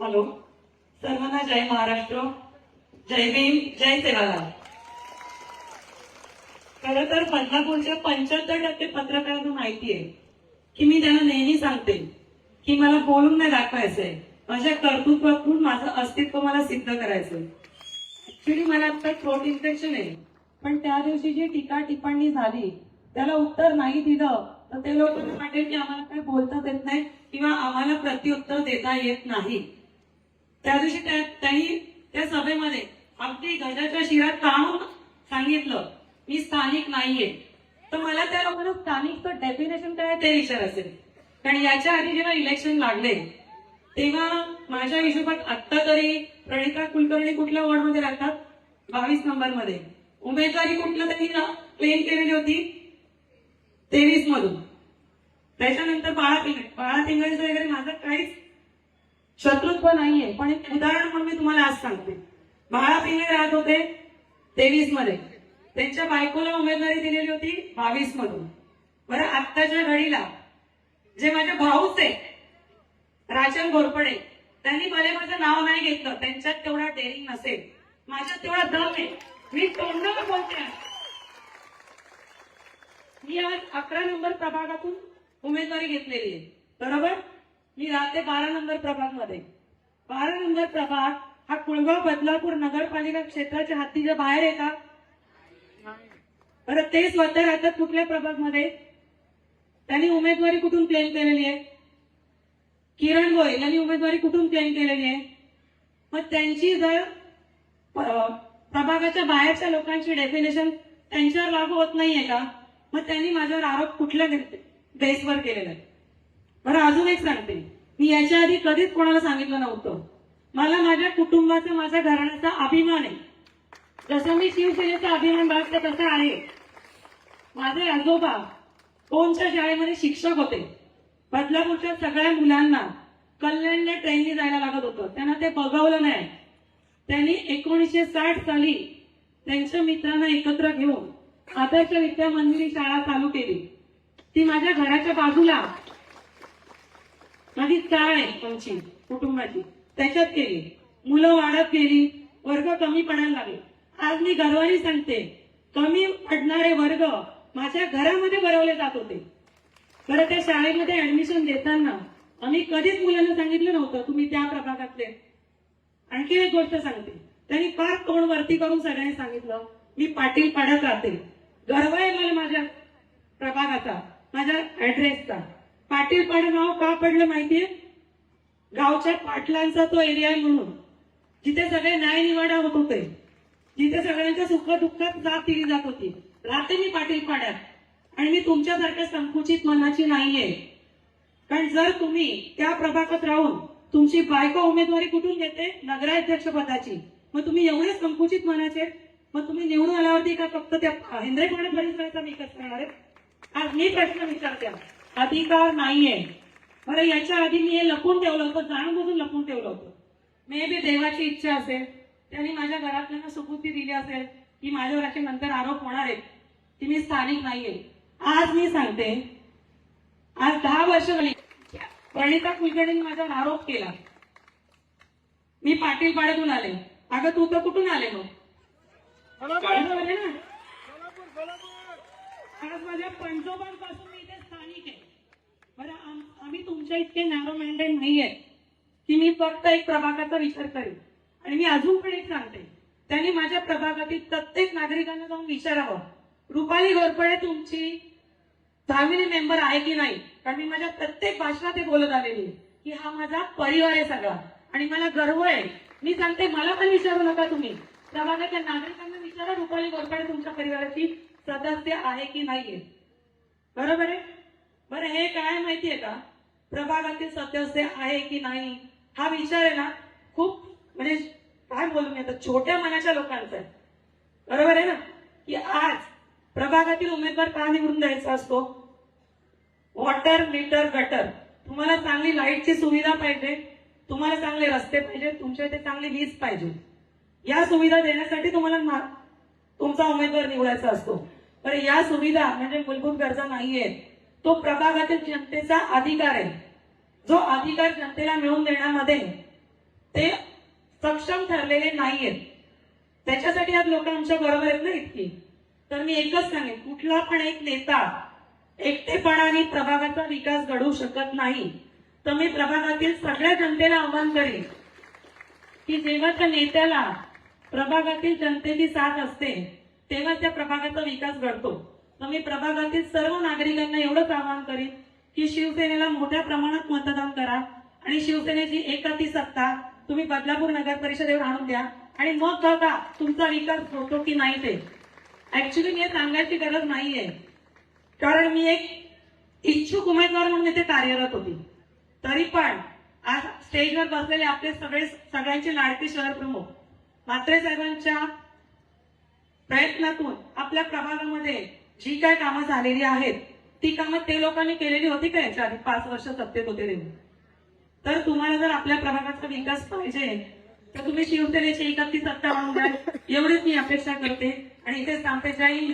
Hello. सर्वांना जय महाराष्ट्र. जय भीम जय सेवालाल. खरं तर बदलापूरच्या पंच्याहत्तर टक्के पत्रकारांना माहिती आहे की मी त्यांना नेहमी सांगते की मला बोलून नाही दाखवायचंय. माझ्या कर्तृत्वातून माझं अस्तित्व मला सिद्ध करायचंय. ऍक्च्युली मला आता थ्रोट इन्फेक्शन आहे. पण त्या दिवशी जी टीका टिप्पणी झाली त्याला उत्तर नाही दिलं तर ते लोकांना वाटेल की आम्हाला काय बोलता येत नाही किंवा आम्हाला प्रत्युत्तर देता येत नाही. त्या दिवशी त्यांनी त्या सभेमध्ये अगदी गजाच्या शिरात काम सांगितलं मी स्थानिक नाहीये. तर मला त्या लोकांना स्थानिकचं डेफिनेशन काय ते विचार असेल. कारण याच्या आधी जेव्हा इलेक्शन लागले तेव्हा माझ्या हिशोबात आत्ता तरी प्रणिता कुलकर्णी कुठल्या वॉर्डमध्ये राहतात? बावीस नंबरमध्ये उमेदवारी कुठलं त्यांनी क्लेम केलेली होती तेवीस मधून त्याच्यानंतर बाळा पिंगळे बाळा पिंगळेचं वगैरे माझं काहीच शत्रुत्व नाहीये. पण एक उदाहरण म्हणून मी तुम्हाला आज सांगते. बाळा पिंगळे राहत होते तेवीसमध्ये त्यांच्या बायकोला उमेदवारी दिलेली होती बावीस मधून बरं आत्ताच्या घडीला जे माझे भाऊच आहे राजन घोरपडे त्यांनी भले माझं नाव नाही घेतलं त्यांच्यात तेवढा डेअरिंग नसेल. माझ्यात तेवढा दम आहे. मी तोंड बोलते मी आज अकरा नंबर प्रभागातून उमेदवारी घेतलेली आहे. बरोबर? मी राहते बारा नंबर प्रभागमध्ये बारा नंबर प्रभाग हा कुळगाव बदलापूर नगरपालिका क्षेत्राच्या हद्दीच्या बाहेर आहे का? बरं ते स्वतः राहतात कुठल्या प्रभागमध्ये त्यांनी उमेदवारी कुठून क्लेम केलेली आहे? किरण गोयल यांनी उमेदवारी कुठून क्लेम केलेली आहे? मग त्यांची जर प- प्रभागाच्या बाहेरच्या लोकांची डेफिनेशन त्यांच्यावर लागू होत नाहीये का? मग त्यांनी माझ्यावर आरोप कुठल्या बेसवर केलेला आहे बरं अजून एक सांगते. मी याच्या आधी कधीच कोणाला सांगितलं नव्हतं. मला माझ्या कुटुंबाचा माझ्या घराण्याचा अभिमान आहे. जसं मी शिवसेनेचा अभिमान बाळगते तसं आहे. माझे आजोबा कोणच्या शाळेमध्ये शिक्षक होते. बदलापूरच्या सगळ्या मुलांना कल्याणला ट्रेननी जायला लागत होतं. त्यांना ते बघवलं नाही. त्यांनी एकोणीसशे साठ साली त्यांच्या मित्रांना एकत्र घेऊन आदर्श विद्या मंदिरी शाळा चालू केली. ती माझ्या घराच्या बाजूला माझी चाळ आहे आमची कुटुंबाची. त्याच्यात गेली मुलं वाढत गेली वर्ग कमी पडायला लागले. आज मी गर्वाने सांगते कमी पडणारे वर्ग माझ्या घरामध्ये भरवले जात होते. बरं त्या शाळेमध्ये ऍडमिशन देताना आम्ही कधीच मुलांना सांगितलं नव्हतं तुम्ही त्या प्रभागातले. आणखी एक गोष्ट सांगते. त्यांनी फार तोंड वरती करून सगळ्यांनी सांगितलं मी पाटील पाड्यात राहते. गर्व आहे मला माझ्या प्रभागाचा माझ्या ऍड्रेसचा पाटील पाडा नाव का पडलं माहितीये? गावच्या पाटलांचा तो एरिया आहे म्हणून. जिथे सगळे न्याय निवाडा होत होते. जिथे सगळ्यांच्या सुख दुःखात जात दिली जात होती. राहते मी पाटील पाड्यात. आणि मी तुमच्यासारख्या संकुचित मनाची नाहीये. कारण जर तुम्ही त्या प्रभागात राहून तुमची बायको उमेदवारी कुठून घेते? नगराध्यक्ष पदाची. मग तुम्ही एवढे संकुचित मनाचे मग तुम्ही निवडून आल्यावरती का फक्त त्या हिंद्रेपाड्यात बरीच राहायचा मी कसं करणार आहे आज मी प्रश्न विचारते. अधिकार नाहीये. बरं याच्या आधी मी हे लपून ठेवलं होतं जाणून बुजून लपून ठेवलं होतं. मे बी देवाची इच्छा असेल त्यांनी माझ्या घरातल्यांना सुबुद्धी दिली असेल की माझ्यावर असे नंतर आरोप होणार आहेत की मी स्थानिक नाहीये. आज मी सांगते आज दहा वर्ष झाली प्रणिता कुलकर्णींनी माझ्यावर आरोप केला. मी पाटील पाड्यातून आले. अगं तू तर कुठून आले मग? ना? आज माझ्या पंजोबांपासून मी इथे स्थानिक आहे. बरं आम्ही तुमच्या इतके नॅरो माइंडेड नाहीये. की मी फक्त एक प्रभागाचा विचार करेन. आणि मी अजून पण एक सांगते. त्यांनी माझ्या प्रभागातील प्रत्येक नागरिकांना जाऊन विचारावं. रुपाली घोरपडे तुमची फॅमिली मेंबर आहे की नाही? कारण मी माझ्या प्रत्येक भाषणात हे बोलत आलेली की हा माझा परिवार आहे सगळा. आणि मला गर्व आहे. मी सांगते मला पण विचारू नका तुम्ही. प्रभागाच्या नागरिकांना विचारा रुपाली घोरपडे तुमच्या परिवाराची सदस्य आहे की नाहीये? बरोबर आहे? बरं हे काय माहितीये का? प्रभागातील सदस्य आहे की नाही? हा विचार आहे ना खूप म्हणजे काय बोलू येतात छोट्या मनाच्या लोकांचा आहे. बरोबर आहे ना? की आज प्रभागातील उमेदवार का निवडून द्यायचा असतो? Water meter gutter. तुम्हाला चांगली लाईटची सुविधा पाहिजे. तुम्हाला चांगले रस्ते पाहिजे. तुमच्या इथे चांगली वीज पाहिजे. या सुविधा देण्यासाठी तुम्हाला तुमचा उमेदवार निवडायचा असतो. पण या सुविधा म्हणजे मूलभूत गरजा नाहीये तो प्रभागातील जनतेचा अधिकार आहे. जो अधिकार जनतेला मिळवून देण्यामध्ये ते सक्षम ठरलेले नाहीयेत. त्याच्यासाठी आज लोक आमच्या बरोबर आहेत ना इतकी. तर मी एकच सांगेन कुठला पण एक नेता एकटेपणाने प्रभागाचा विकास घडवू शकत नाही. तर मी प्रभागातील सगळ्या जनतेला आव्हान करेन की जेव्हा त्या नेत्याला प्रभागातील जनतेची साथ असते तेव्हा त्या प्रभागाचा विकास घडतो. तर मी प्रभागातील सर्व नागरिकांना एवढंच आवाहन करेन की शिवसेनेला मोठ्या प्रमाणात मतदान करा आणि शिवसेनेची एकाती सत्ता तुम्ही बदलापूर नगर परिषदेवर आणून द्या आणि मग बघा तुमचा विकास होतो की नाही ते. ऍक्च्युली मी सांगायची गरज नाहीये. कारण मी एक इच्छुक उमेदवार म्हणून इथे कार्यरत होती. तरी पण आज स्टेजवर बसलेले आपले सगळे सगळ्यांचे लाडके शहर प्रमुख म्हात्रे साहेबांच्या प्रयत्नातून आपल्या प्रभागामध्ये जी काय कामं झालेली आहेत ती कामं ते लोकांनी केलेली होती का याच्या आधी? पाच वर्ष सत्तेत होते तेव्हा. तर तुम्हाला जर आपल्या प्रभागाचा विकास पाहिजे तर तुम्ही शिवसेनेची एकत्रित सत्ता आणून एवढीच मी अपेक्षा करते. आणि इथे सांगते जाईल